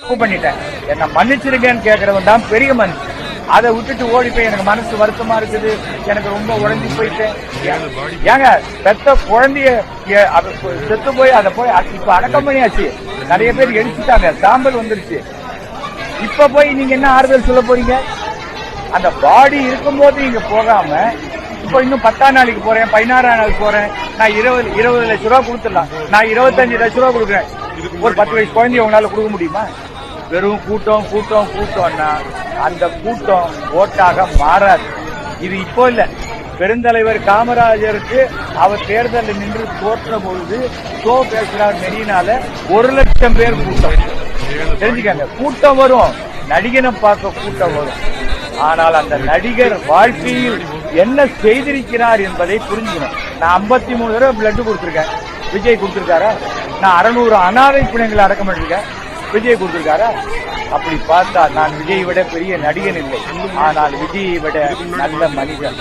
பண்ணிட்டேன். என்ன மன்னிச்சிருக்கேன்னு கேட்கறவன் தான் பெரிய மனுஷன். அதை விட்டுட்டு ஓடி போய் எனக்கு மனசு வருத்தமா இருக்குது. எனக்கு ரொம்ப உடஞ்சி போயிட்டேன். ஏங்க பெத்த குழந்தைய செத்து போய் அதை போய் இப்ப அடக்கம் பண்ணியாச்சு. நிறைய பேர் எரிச்சுட்டாங்க. சாம்பல் வந்துருச்சு. இப்ப போய் நீங்க என்ன ஆறுதல் சொல்ல போறீங்க? அந்த பாடி இருக்கும்போது நீங்க போகாம இப்போ இன்னும் பத்தாம் நாளைக்கு போறேன் பதினாறாம் நாளைக்கு போறேன். நான் இருபது இருபது லட்ச ரூபா கொடுத்துடலாம். நான் இருபத்தஞ்சு லட்ச ரூபா கொடுக்குறேன். ஒரு பத்து வயசு குழந்தைய உங்களால கொடுக்க முடியுமா? வெறும் கூட்டம் கூட்டம் கூட்டம்னா அந்த கூட்டம் ஓட்டாக மாறாது. இது இப்போ இல்ல. பெருந்தலைவர் காமராஜருக்கு அவர் தேர்தலில் நின்று தோற்ற பொழுது ஷோ பேசுறார் மெரினால ஒரு லட்சம் பேர் கூட்டம். தெரிஞ்சுக்கங்க கூட்டம் வரும். நடிகனை பார்க்க கூட்டம் வரும். ஆனால் அந்த நடிகர் வாழ்க்கையில் என்ன செய்திருக்கிறார் என்பதை புரிஞ்சுக்கணும். நான் 53 மூணு தடவை பிளட் கொடுத்துருக்கேன். விஜய் கொடுத்துருக்காரா? நான் அறுநூறு அனாதை பிள்ளைங்களை அடக்கம் பண்ணிருக்கேன். விஜய் கொடுத்துருக்காரா? அப்படி பார்த்தா நான் விஜய் விட பெரிய நடிகன் இல்லை. ஆனால் விஜயை விட நல்ல மனிதன்.